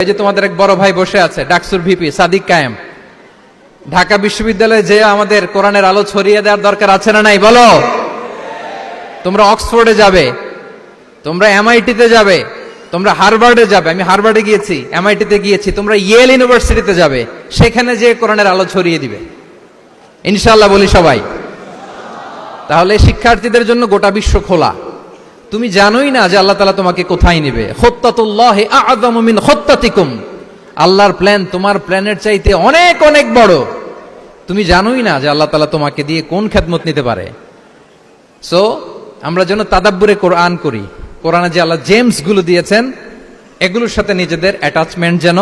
এই যে তোমাদের এক বড় ভাই বসে আছে, ডাকসুর ভিপি, সাদিক কায়েম। ঢাকা বিশ্ববিদ্যালয়ে যে আমাদের কোরআনের আলো ছড়িয়ে দেওয়ার দরকার আছে না নাই? বলো। তোমরা অক্সফোর্ডে যাবে, তোমরা এমআইটিতে যাবে, তোমরা হারভার্ডে যাবে। আমি হারভার্ডে গিয়েছি, এমআইটিতে গিয়েছি, তোমরা ইয়েল ইউনিভার্সিটিতে যাবে, সেখানে যে কোরআনের আলো ছড়িয়ে দিবে। ইনশাল্লাহ বলি সবাই। তাহলে শিক্ষার্থীদের জন্য গোটা বিশ্ব খোলা। তুমি জানোই না যে আল্লাহ তালা তোমাকে কোথায় নেবে। খোত্তাতিকুম। আল্লাহর প্ল্যান তোমার প্ল্যানের চাইতে অনেক অনেক বড়। তুমি জানোই না যে আল্লাহ তালা তোমাকে দিয়ে কোন খেদমত নিতে পারে। সো আমরা যেন তাদাব্বুরে কোরআন করি। কোরআনে যে আল্লাহ জেমসগুলো দিয়েছেন, এগুলোর সাথে নিজেদের অ্যাটাচমেন্ট যেন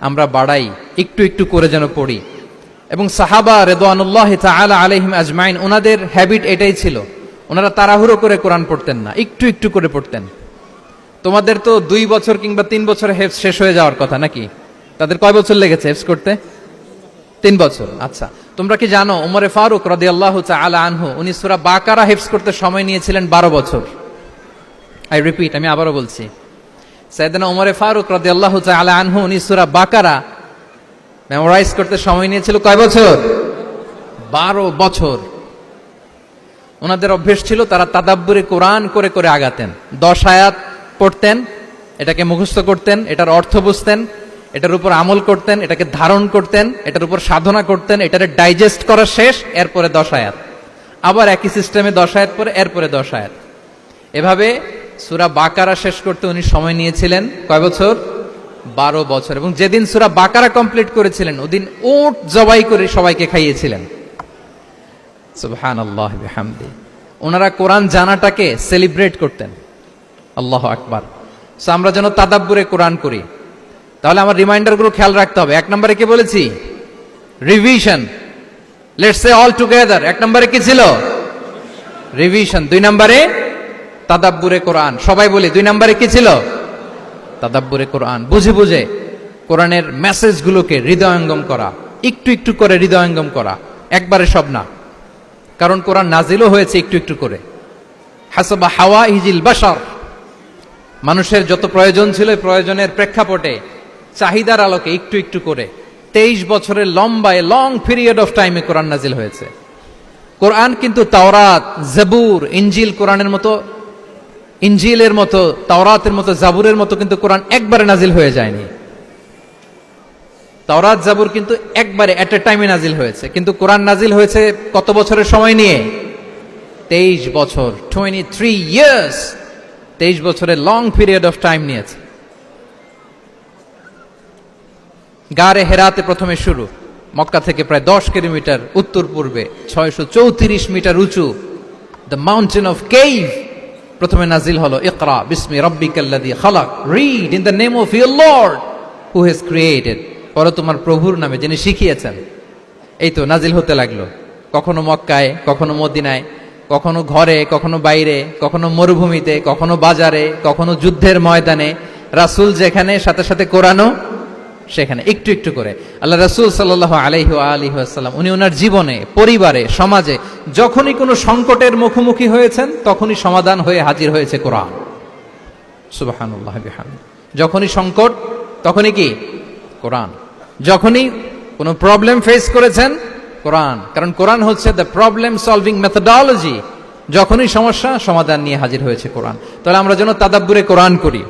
আমরা বাড়াই, একটু একটু করে যেন পড়ি। এবং সাহাবা রেদওয়ানুল্লাহ তাআলা আলাইহিম আজমাইন ওনাদের হ্যাবিট এটাই ছিল। ওনারা তাড়াহুড়ো করে কোরআন পড়তেন না, একটু একটু করে পড়তেন। তোমাদের তো দুই বছর কিংবা তিন বছর হেফস শেষ হয়ে যাওয়ার কথা নাকি? তাদের কয় বছর লেগেছে হেফস করতে? তিন বছর আচ্ছা। তোমরা কি জানো, উমরে ফারুক রদি আল্লাহ আলা আনহু, উনি সুরা বাকারা হেফস করতে সময় নিয়েছিলেন বারো বছর। আই রিপিট আমি আবারও বলছি। সাইদানা উমরে ফারুক রদি আল্লাহ আলা আনহু, উনি সুরা বাকারা মেমোরাইজ করতে সময় নিয়েছিল কয় বছর? বারো বছর। ওনাদের অভ্যেস ছিল তারা তাদাব্বুরে কোরআন করে করে আগাতেন। দশ আয়াত পড়তেন, এটাকে মুখস্থ করতেন, এটার অর্থ বুঝতেন, এটার উপর আমল করতেন, এটাকে ধারণ করতেন, এটার উপর সাধনা করতেন, এটারে ডাইজেস্ট করা শেষ, এরপরে দশ আয়াত। আবার একই সিস্টেমে দশ আয়াত পরে এরপরে দশ আয়াত। এভাবে সুরা বাকারা শেষ করতে উনি সময় নিয়েছিলেন কয় বছর? বারো বছর। এবং যেদিন সুরা বাকারা কমপ্লিট করেছিলেন, ওদিন উট জবাই করে সবাইকে খাইয়েছিলেন। সুবহান আল্লাহ হামদি ওনারা কোরআন জানাটাকে সেলিব্রেট করতেন। আল্লাহ আকবার। সো আমরা যেন তাদাব্বুরে কোরআন করি। তাহলে আমার রিমাইন্ডারগুলো খেয়াল রাখতে হবে। এক নম্বরে কি বলেছি? Revision let's say all together এক নম্বরে কি ছিল? রিভিশন দুই নম্বরে তাদাব্বুরে কোরআন। সবাই বলি, দুই নম্বরে কি ছিল? তাদাব্বুরে কোরআন। বুঝে বুঝে কোরআনের মেসেজগুলোকে হৃদয়ঙ্গম করা। একটু একটু করে হৃদয়ঙ্গম করা। একবারে সব না। কারণ কোরআন নাজিলও হয়েছে একটু একটু করে। হাসাবা হাওয়া ইজিল বাসার মানুষের যত প্রয়োজন ছিল প্রয়োজনের প্রেক্ষাপটে চাহিদার আলোকে একটু একটু করে। তেইশ বছরের লম্বায় লং পিরিয়ড অফ টাইমে কোরআন নাজিল হয়েছে। কোরআন কিন্তু তাওরাত, জাবুর ইঞ্জিল কোরআনের মতো ইঞ্জিলের মতো, তাওরাতের মতো, জাবুরের মতো কিন্তু কোরআন একবারে নাজিল হয়ে যায়নি। তাওরাত জাবুর কিন্তু একবারে এট এ টাইমে নাজিল হয়েছে। কিন্তু কোরআন নাজিল হয়েছে কত বছরের সময় নিয়ে? তেইশ বছর টোয়েন্টি থ্রি ইয়ার্স তেইশ বছরের লং পিরিয়ড অফ টাইম নিয়েছে। গারে হেরাতে প্রথমে শুরু। মক্কা থেকে প্রায় দশ কিলোমিটার উত্তর পূর্বে, ছয়শো চৌত্রিশ মিটার উঁচু। দ্য মাউন্টেন অফ কেইভ প্রথমে নাজিল হলো, ইকরা, বিসমি খালাক। Read in the name of your lord who has created পরে তোমার প্রভুর নামে যিনি শিখিয়েছেন। এই তো নাজিল হতে লাগল। কখনো মক্কায়, কখনো মদিনায়, কখনো ঘরে, কখনো বাইরে, কখনো মরুভূমিতে, কখনো বাজারে, কখনো যুদ্ধের ময়দানে। রাসূল যেখানে, সাথে সাথে কোরআনও সেখানে। একটু একটু করে। আল্লাহ রাসূল আলাইহি ওয়া আলিহি ওয়াসাল্লাম, উনি ওনার জীবনে, পরিবারে, সমাজে যখনই কোনো সংকটের মুখোমুখি হয়েছেন, তখনই সমাধান হয়ে হাজির হয়েছে কোরআন। সুবহানাল্লাহ যখনই সংকট, তখনই কি? কোরআন। যখনই কোনো প্রবলেম ফেস করেছেন, কোরআন। কারণ কোরআন হচ্ছে দ্য প্রবলেম সলভিং মেথডোলজি যখনই সমস্যা, সমাধান নিয়ে হাজির হয়েছে কোরআন। তাহলে আমরা যেন তাদাব্বুরে কোরআন করি।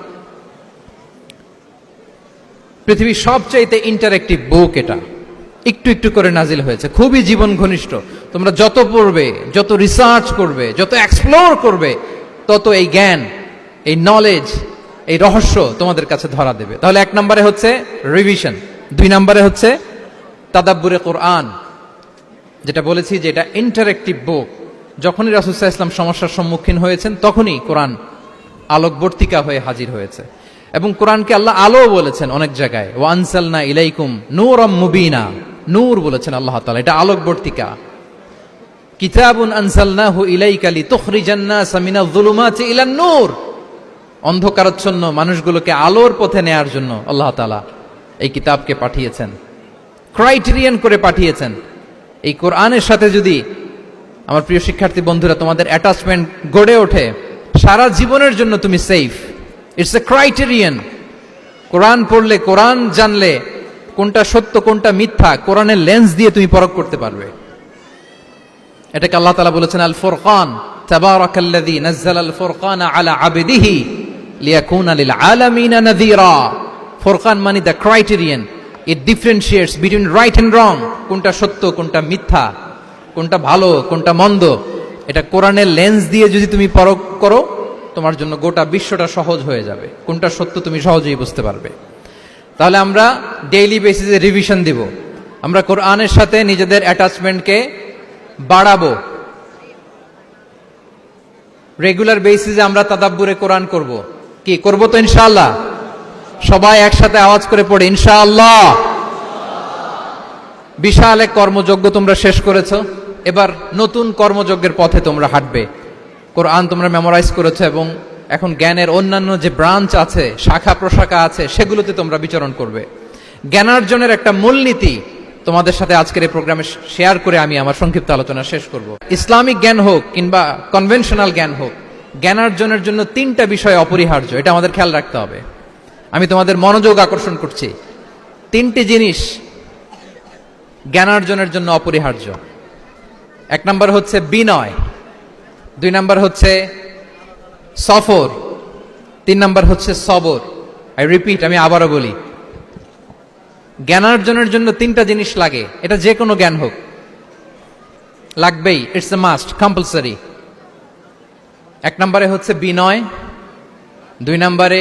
পৃথিবীর সবচাইতে ইন্টারেক্টিভ বুক এটা। একটু একটু করে নাজিল হয়েছে। খুবই জীবন ঘনিষ্ঠ। তোমরা যত পড়বে, যত রিসার্চ করবে, যত এক্সপ্লোর করবে, তত এই জ্ঞান, এই নলেজ এই রহস্য তোমাদের কাছে ধরা দেবে। তাহলে এক নম্বরে হচ্ছে রিভিশন দুই নম্বরে হচ্ছে তাদাব্বুরে কোরআন, যেটা বলেছি যে এটা ইন্টারেক্টিভ বুক যখনই রাসুসাহ ইসলাম সমস্যার সম্মুখীন হয়েছেন, তখনই কোরআন আলোকবর্তিকা হয়ে হাজির হয়েছে। এবং কোরআনকে আল্লাহ আলো বলেছেন অনেক জায়গায় ওয়ানসালনা ইলাইকুম নূরম মুবিনা নূর বলেছেন আল্লাহ তাআলা, এটা আলোকবর্তিকা। কিতাবুন আনসালনাহু ইলাইকা লিতুখরিজান নাস মিনাল যুলুমাতি ইলান নূর। অন্ধকারাচ্ছন্ন মানুষগুলোকে আলোর পথে নেয়ার জন্য আল্লাহ এই কিতাবকে পাঠিয়েছেন। ক্রাইটেরিয়ান করে পাঠিয়েছেন। এই কোরআনের সাথে যদি আমার প্রিয় শিক্ষার্থী বন্ধুরা, তোমাদের অ্যাটাচমেন্ট গড়ে ওঠে, সারা জীবনের জন্য তুমি safe it's a criterion Quran পড়লে কোরআন জানলে কোনটা সত্য, কোনটা মিথ্যা, কোরআনের লেন্স দিয়ে তুমি পরখ করতে পারবে। এটাকে আল্লাহ তালা বলেছেন আল ফুরকান তাবারাকাল্লাযী নাযালা আল ফুরকান আলা আবদিহি লিয়াকুনা লিল আলামিনা নাযীরা। ফুরকান মানে the criterion it differentiates between right and wrong কোনটা সত্য, কোনটা মিথ্যা, কোনটা ভালো, কোনটা মন্দ। এটা কোরআনের লেন্স দিয়ে যদি তুমি পরখ করো, তোমার জন্য গোটা বিশ্বটা সহজ হয়ে যাবে। কোনটা সত্য তুমি সহজেই বুঝতে পারবে। তাহলে আমরা ডেইলি বেসিসে রিভিশন দিব। আমরা কোরআনের সাথে নিজেদের অ্যাটাচমেন্টকে বাড়াবো। রেগুলার বেসিসে আমরা তাদাব্বুরে কোরআন করব। কি, করব তো ইনশাআল্লাহ? সবাই একসাথে আওয়াজ করে পড়ে, ইনশাআল্লাহ। বিশাল এক কর্মযজ্ঞ তোমরা শেষ করেছ। এবার নতুন কর্মযজ্ঞের পথে তোমরা হাঁটবে। কোরআন তোমরা মেমোরাইজ করেছ এবং এখন জ্ঞানের অন্যান্য যে ব্রাঞ্চ আছে, শাখা প্রশাখা আছে, সেগুলোতে তোমরা বিচরণ করবে। জ্ঞানার্জনের একটা মূলনীতি তোমাদের সাথে আজকের এই প্রোগ্রামে শেয়ার করে আমি আমার সংক্ষিপ্ত আলোচনা শেষ করব। ইসলামিক জ্ঞান হোক কিংবা কনভেনশনাল জ্ঞান হোক, জ্ঞানার্জনের জন্য তিনটা বিষয় অপরিহার্য, এটা আমাদের খেয়াল রাখতে হবে। আমি তোমাদের মনোযোগ আকর্ষণ করছি। তিনটি জিনিস জ্ঞানার্জনের জন্য অপরিহার্য। এক নম্বর হচ্ছে বিনয়, দুই নম্বর হচ্ছে সফর, তিন নম্বর হচ্ছে সবর। আই রিপিট আমি আবারও বলি, জ্ঞানার্জনের জন্য তিনটা জিনিস লাগে, এটা যে কোনো জ্ঞান হোক। লাগবেই ইটস এ মাস্ট কম্পালসারি এক নম্বরে হচ্ছে বিনয়, দুই নম্বরে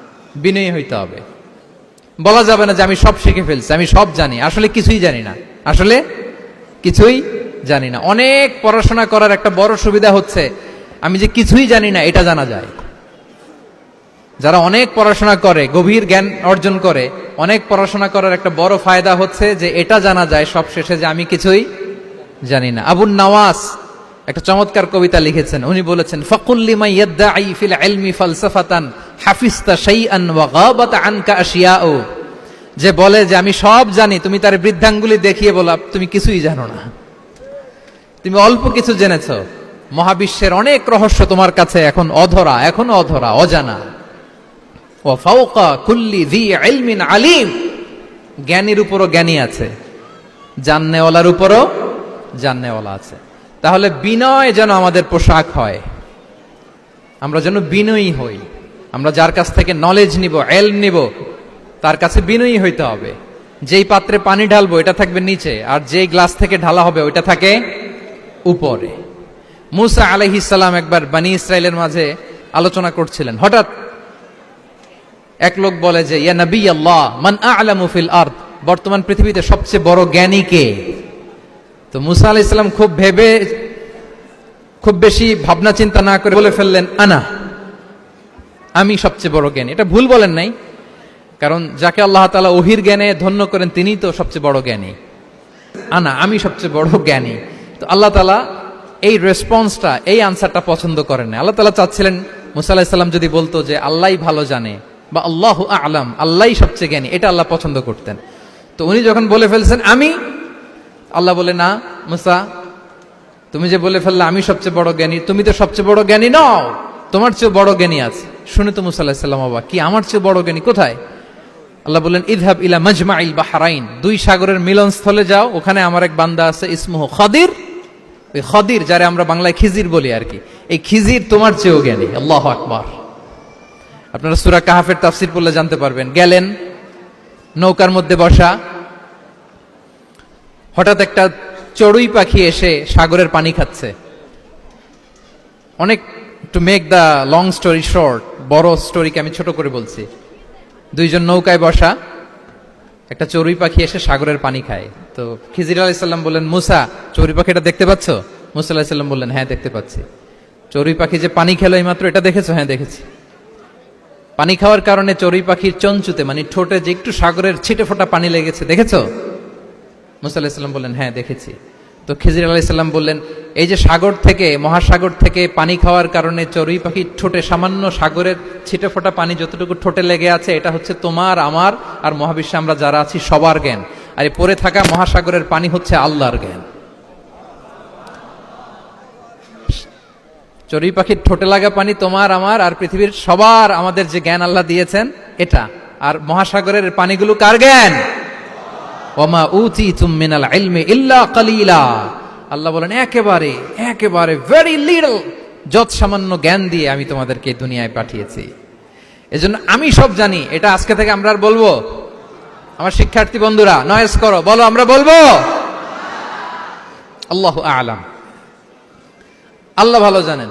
বিনয়ী হইতে হবে। বলা যাবে না যে আমি সব শিখে ফেলছি, আমি সব জানি। আসলে কিছুই জানি না। আসলে কিছুই জানি না। অনেক পড়াশোনা করার একটা বড় সুবিধা হচ্ছে, আমি যে কিছুই জানি না, এটা জানা যায়। যারা অনেক পড়াশোনা করে, গভীর জ্ঞান অর্জন করে, অনেক পড়াশোনা করার একটা বড় ফায়দা হচ্ছে যে এটা জানা যায় সব শেষে যে আমি কিছুই জানি না। আবুল নওয়াজ একটা চমৎকার কবিতা লিখেছেন। উনি বলেছেন ফকুল্লিমা ইয়াদ্দাঈ ফিল ইলমি ফালসাফাতান হাফিজতা শাইআন ওয়া গাবাত আনকা আশিয়াউ। যে বলে যে আমি সব জানি, তুমি তার বৃদ্ধাঙ্গুলি দেখিয়ে বলা তুমি কিছুই জানো না। তুমি অল্প কিছু জেনেছ। মহাবিশ্বের অনেক রহস্য তোমার কাছে এখন অধরা এখন অধরা, অজানা। ও ফাউকা কুল্লি দি ইলমিন আলিম। জ্ঞানীর উপরও জ্ঞানী আছে। জাননেওয়ালার উপরও জাননেওয়ালা আছে। তাহলে বিনয় যেন আমাদের পোশাক হয়। আমরা যেন বিনয়ী হই। আমরা যার কাছ থেকে নলেজ নিব এলম নিব, তার কাছে বিনয়ী হইতে হবে। যেই পাত্রে পানি ঢালবো, এটা থাকবে নিচে, আর যেই গ্লাস থেকে ঢালা হবে, ওইটা থাকে উপরে। মুসা আলহিসাল্লাম একবার বানি ইসরায়েলের মাঝে আলোচনা করছিলেন। হঠাৎ এক লোক বলে যে, ইয়া নবী আল্লাহ, মান আলামু ফিল আরদ? বর্তমান পৃথিবীতে সবচেয়ে বড় জ্ঞানী কে? তো মুসা আলাইহিস সালাম খুব ভেবে, খুব বেশি ভাবনা চিন্তা না করে বলে ফেললেন, আনা। আমি সবচেয়ে বড় জ্ঞানী। এটা ভুল বলেন নাই। কারণ যাকে আল্লাহ তালা ওহির জ্ঞানে ধন্য করেন, তিনিই তো সবচেয়ে বড় জ্ঞানী। আনা, আমি সবচেয়ে বড় জ্ঞানী। তো আল্লাহ তালা এই রেসপন্সটা এই আনসারটা পছন্দ করেন না আল্লাহ তালা চাচ্ছিলেন, মুসা আলাইহিস সালাম যদি বলতো যে, আল্লাহই ভালো জানে বা আল্লাহ আলাম, আল্লাহই সবচেয়ে জ্ঞানী। এটা আল্লাহ পছন্দ করতেন। তো উনি যখন বলে ফেলছেন, আমি? আল্লাহ বলে, না, মুসা, তুমি যে বলে ফেললে, আমি সবচেয়ে বড় জ্ঞানী, তুমি তো সবচেয়ে বড় জ্ঞানী নও, তোমার চেয়ে বড় জ্ঞানী আছে। শুনে তো মুসা আলাহিসাল্লাম বাবা কি, আমার চেয়ে বড় জ্ঞানী কোথায়? আল্লাহ বললেন, ইদহাব ইলা মাজমা ইল বাহারাইন, দুই সাগরের মিলনস্থলে যাও, ওখানে আমার এক বান্দা আছে, ইসমুহ খদির। ওই খদির যারে আমরা বাংলায় খিজির বলি আর কি। এই খিজির তোমার চেয়েও জ্ঞানী। আল্লাহ আকবার। আপনারা সুরা কাহাফের তাফসির পড়লে জানতে পারবেন, গেলেন, নৌকার মধ্যে বসা। হঠাৎ একটা চড়ুই পাখি এসে সাগরের পানি খাচ্ছে। অনেক to make the long story short বড় স্টোরিকে আমি ছোট করে বলছি। দুইজন নৌকায় বসা, একটা চড়ুই পাখি এসে সাগরের পানি খায়। তো খিজির আলাইসাল্লাম বললেন, মুসা, চড়ুই পাখিটা দেখতে পাচ্ছ? মুসা আলাহিসাল্লাম বললেন হ্যাঁ দেখতে পাচ্ছি। চড়ুই পাখি যে পানি খেলো এই মাত্র এটা দেখেছ? হ্যাঁ দেখেছি। পানি খাওয়ার কারণে চড়ুই পাখির চঞ্চুতে মানে ঠোঁটে যে একটু সাগরের ছিটে ফোটা পানি লেগেছে, দেখেছ? মুসা আলাহিসাল্লাম বললেন হ্যাঁ দেখেছি। তো খিজির আলাইসাল্লাম বললেন এই যে সাগর থেকে, মহাসাগর থেকে পানি খাওয়ার কারণে চড়ুই পাখির ঠোঁটে সামান্য সাগরের ছিটে ফোটা পানি যতটুকু ঠোঁটে লেগে আছে, এটা হচ্ছে তোমার, আমার আর মহাবিশ্বে আমরা যারা আছি সবার জ্ঞান। আর এই পড়ে থাকা মহাসাগরের পানি হচ্ছে আল্লাহর জ্ঞান। চড়ুই পাখির ঠোঁটে লাগা পানি তোমার, আমার আর পৃথিবীর সবার আমাদের যে জ্ঞান আল্লাহ দিয়েছেন, এটা। আর মহাসাগরের পানিগুলো কার জ্ঞান? ওমা উতি মিনাল ইলমে ইল্লা কালিলা। আল্লাহ বলেন, একেবারে একেবারে ভেরি লিটল যত সামান্য জ্ঞান দিয়ে আমি তোমাদেরকে দুনিয়ায় পাঠিয়েছি। এজন্য আমি সব জানি। এটা আজকে থেকে আমরা আর বলব। আমার শিক্ষার্থী বন্ধুরা নয়েস করো। বলো, আমরা বলব? আল্লাহ আলাম। আল্লাহ ভালো জানেন।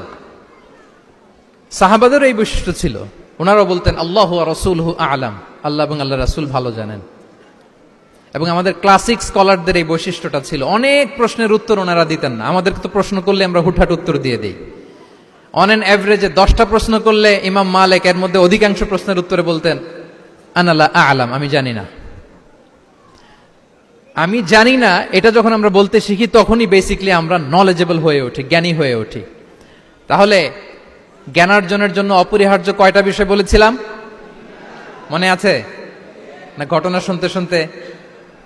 সাহাবাদের এই বৈশিষ্ট্য ছিল। ওনারাও বলতেন, আল্লাহ রসুল আলাম। আল্লাহ এবং আল্লাহ রাসুল ভালো জানেন। এবং আমাদের ক্লাসিক স্কলারদের এই বৈশিষ্ট্যটা ছিল, অনেক প্রশ্নের উত্তর ওনারা দিতেন না। আমাদেরকে তো প্রশ্ন করলে আমরা হুটহাট উত্তর দিয়ে দিই। অন অ্যান অ্যাভারেজে দশটা প্রশ্ন করলে ইমাম মালেক এর মধ্যে অধিকাংশ প্রশ্নের উত্তরে বলতেন আনাল্লাহ আলাম, আমি জানি না। আমি জানি না, এটা যখন আমরা বলতে শিখি তখনই বেসিকলি আমরা নলেজেবল হয়ে উঠি, জ্ঞানী হয়ে উঠি। তাহলে জ্ঞানার্জনের জন্য অপরিহার্য কয়টা বিষয় বলেছিলাম? মনে আছে? না, ঘটনা শুনতে শুনতে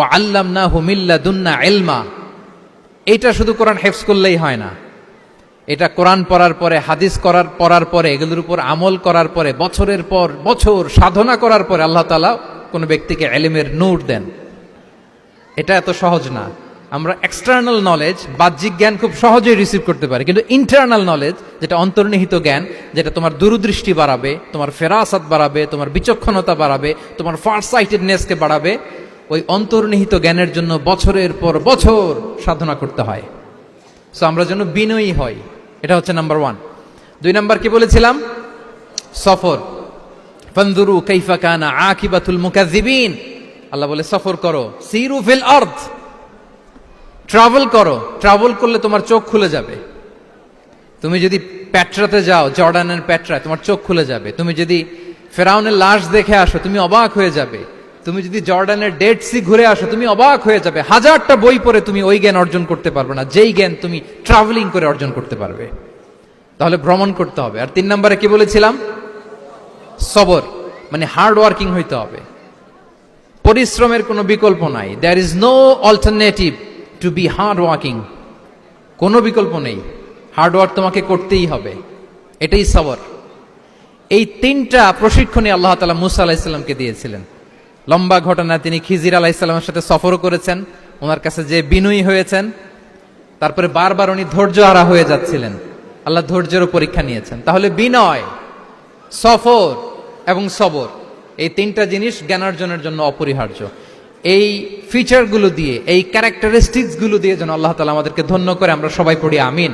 আল্লাম না এলমা এটা শুধু কোরআন হেফস করলেই হয় না। এটা কোরআন পড়ার পরে, হাদিস করার, পড়ার পরে, এগুলোর উপর আমল করার পরে, বছরের পর বছর সাধনা করার পরে আল্লাহ তালা কোনো ব্যক্তিকে এলিমের নূর দেন। এটা এত সহজ না। আমরা এক্সটার্নাল নলেজ বাহ্যিক জ্ঞান খুব সহজেই রিসিভ করতে পারি। কিন্তু ইন্টারনাল নলেজ যেটা অন্তর্নিহিত জ্ঞান, যেটা তোমার দূরদৃষ্টি বাড়াবে, তোমার ফেরাসাত বাড়াবে, তোমার বিচক্ষণতা বাড়াবে, তোমার ফার সাইটেডনেসকে বাড়াবে, ওই অন্তর্নিহিত জ্ঞানের জন্য বছরের পর বছর সাধনা করতে হয়। সো আমরা যেন বিনয়ী হই। এটা হচ্ছে নাম্বার ওয়ান দুই নাম্বার কি বলেছিলাম? সফর। ফন্দুরু কাইফা কানা আকিবাতুল মুকাজ্জিবিন আল্লাহ বলে, সফর করো। সিরু ফিল আর্থ ট্রাভেল করো। ট্রাভেল করলে তোমার চোখ খুলে যাবে। তুমি যদি প্যাট্রাতে যাও, জর্ডানের প্যাট্রায়, তোমার চোখ খুলে যাবে। তুমি যদি ফেরাউনের লাশ দেখে আসো, তুমি অবাক হয়ে যাবে। তুমি যদি জর্ডানের ডেড সি ঘুরে আসো, তুমি অবাক হয়ে যাবে। হাজারটা বই পড়ে তুমি ওই জ্ঞান অর্জন করতে পারবে না। যেই জ্ঞান তুমি ট্রাভেলিং করে অর্জন করতে পারবে। তাহলে ভ্রমণ করতে হবে। আর তিন নম্বরে কি বলেছিলাম? সবর মানে হার্ড ওয়ার্কিং হইতে হবে। পরিশ্রমের কোনো বিকল্প নাই। There is no alternative to be hard working কোনো বিকল্প নেই। হার্ড ওয়ার্ক তোমাকে করতেই হবে। এটাই সবর। এই তিনটা প্রশিক্ষণই আল্লাহ তালা মুসা আলাহিসাল্লামকে দিয়েছিলেন। লম্বা ঘটনা, তিনি খিজির আলাহিসাল্লামের সাথে সফরও করেছেন। ওনার কাছে যে বিনয়ী হয়েছেন, তারপরে বারবার উনি ধৈর্য হারা হয়ে যাচ্ছিলেন। আল্লাহ ধৈর্যেরও পরীক্ষা নিয়েছেন। তাহলে বিনয়, সফর এবং সবর, এই তিনটা জিনিস জ্ঞানার্জনের জন্য অপরিহার্য। এই ফিচারগুলো দিয়ে, এই ক্যারেক্টারিস্টিক্সগুলো দিয়ে যেন আল্লাহ তালা আমাদেরকে ধন্য করে, আমরা সবাই পড়ি আমিন।